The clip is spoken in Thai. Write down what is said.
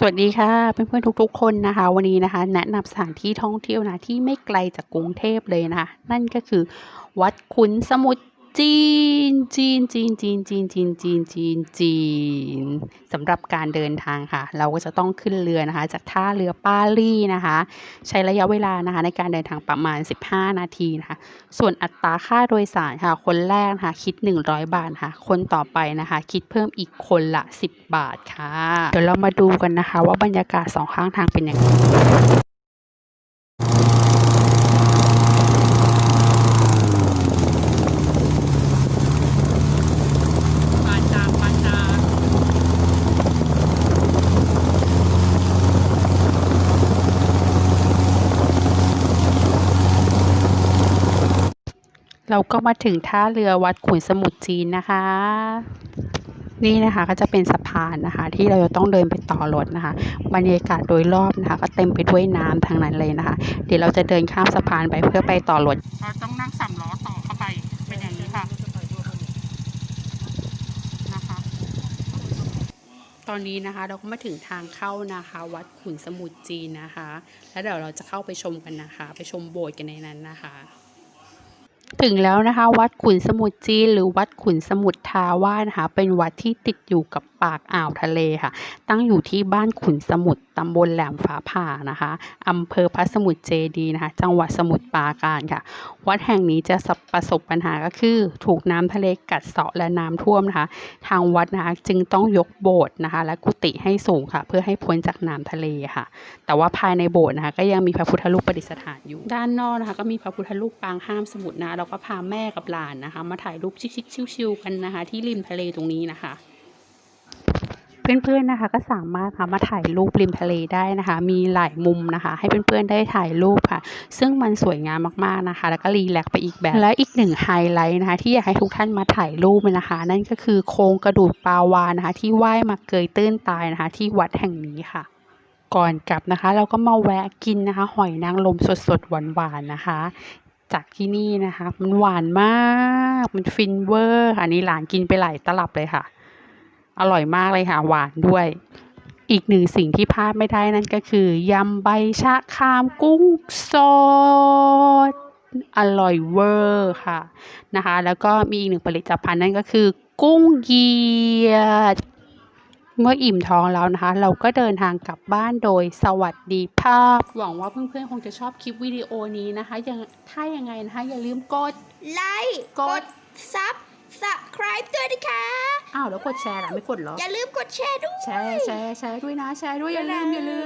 สวัสดีค่ะเพื่อนๆทุกๆ คนนะคะ วันนี้นะคะ แนะนำสถานที่ท่องเที่ยวนะที่ไม่ไกลจากกรุงเทพเลยนะคะนั่นก็คือ วัดขุนสมุทร จีน จีน จีน จีน จีน จีน จีน จีน จีนสำหรับการเดินทางค่ะ เราก็จะต้องขึ้นเรือนะคะ จากท่าเรือปาลี่นะคะ ใช้ระยะเวลานะคะ ในการเดินทางประมาณ 15 นาทีนะคะ ส่วนอัตราค่าโดยสารค่ะ คนแรกนะคะคิด 100 บาทค่ะ คนต่อไปนะคะ คิดเพิ่มอีกคนละ 10 บาทค่ะ เดี๋ยวเรามาดูกันนะคะ ว่าบรรยากาศสองข้างทางเป็นยังไง ปานจางปานจาง เราก็มาถึงท่าเรือวัดขุนสมุทรจีนนะคะ นี่นะคะก็จะเป็นสะพานนะคะ ที่เราจะต้องเดินไปต่อรถนะคะบรรยากาศโดยรอบนะคะ ก็เต็มไปด้วยน้ำทางนั้นเลยนะคะ เดี๋ยวเราจะเดินข้ามสะพานไปเพื่อไปต่อรถเราต้องนั่งสามล้อต่อเข้าไปเป็นอย่างนี้ค่ะนะคะ ตอนนี้นะคะเราก็มาถึงทางเข้านะคะ วัดขุนสมุทรจีนนะคะ แล้วเดี๋ยวเราจะเข้าไปชมกันนะคะ ไปชมโบสถ์กันในนั้นนะคะ ถึงแล้วนะคะ วัดขุนสมุทรจีน หรือวัดขุนสมุทรทาวานะคะเป็นวัดที่ติดอยู่กับปากอ่าวทะเลค่ะ ตั้งอยู่ที่บ้านขุนสมุทร ตำบลแหลมฟ้าผ่านะคะอำเภอพระสมุทรเจดีนะคะ จังหวัดสมุทรปราการค่ะ วัดแห่งนี้จะประสบปัญหาก็คือ ถูกน้ำทะเลกัดเซาะและน้ำท่วมนะคะ ทางวัดนะคะจึงต้องยกโบสถ์นะคะ และกุฏิให้สูงค่ะ เพื่อให้พ้นจากน้ำทะเลค่ะ แต่ว่าภายในโบสถ์นะคะ ก็ยังมีพระพุทธรูปประดิษฐานอยู่ ด้านนอกนะคะ ก็มีพระพุทธรูปปางห้ามสมุทรนะเราก็พาแม่กับหลานนะคะ มาถ่ายรูปชิคๆชิวๆกันนะคะ ที่ริมทะเลตรงนี้นะคะ เพื่อนๆนะคะก็สามารถค่ะมาถ่ายรูปริมทะเลได้นะคะ มีหลายมุมนะคะ ให้เพื่อนๆได้ถ่ายรูปค่ะ ซึ่งมันสวยงามมากๆนะคะ แล้วก็รีแลกไปอีกแบบ และอีกหนึ่งไฮไลท์นะคะ ที่อยากให้ทุกท่านมาถ่ายรูปนะคะ นั่นก็คือโครงกระดูกปลาวานะคะ ที่ว่ายมาเกยตื้นตายนะคะ ที่วัดแห่งนี้ค่ะ ก่อนกลับนะคะ เราก็มาแวะกินนะคะ หอยนางรมสดๆหวานๆนะคะจากที่นี่นะคะ มันหวานมาก มันฟินเวอร์ค่ะอันนี่หลานกินไปหลายตลับเลยค่ะ อร่อยมากเลยค่ะ หวานด้วย อีกหนึ่งสิ่งที่พลาดไม่ได้นั่นก็คือยำใบชะครามกุ้งสดอร่อยเวอร์ค่ะนะคะ แล้วก็มีอีกหนึ่งผลิตภัณฑ์นั่นก็คือ กุ้งเหยียดเมื่ออิ่มท้องแล้วนะคะ เราก็เดินทางกลับบ้านโดยสวัสดีภาพ หวังว่าเพื่อนๆ คงจะชอบคลิปวิดีโอนี้นะคะยังถ้ายังไงนะคะ อย่าลืมกด ไลค์ กดดซับสไคร b e ด้วยนะคะ อ้าวแล้วกดแชร์ล่ะไม่กดเหรอ อย่าลืมกดแชร์ด้วย แชร์แชร์แชร์ด้วยนะ แชร์ด้วยอย่าลืมอย่าลืม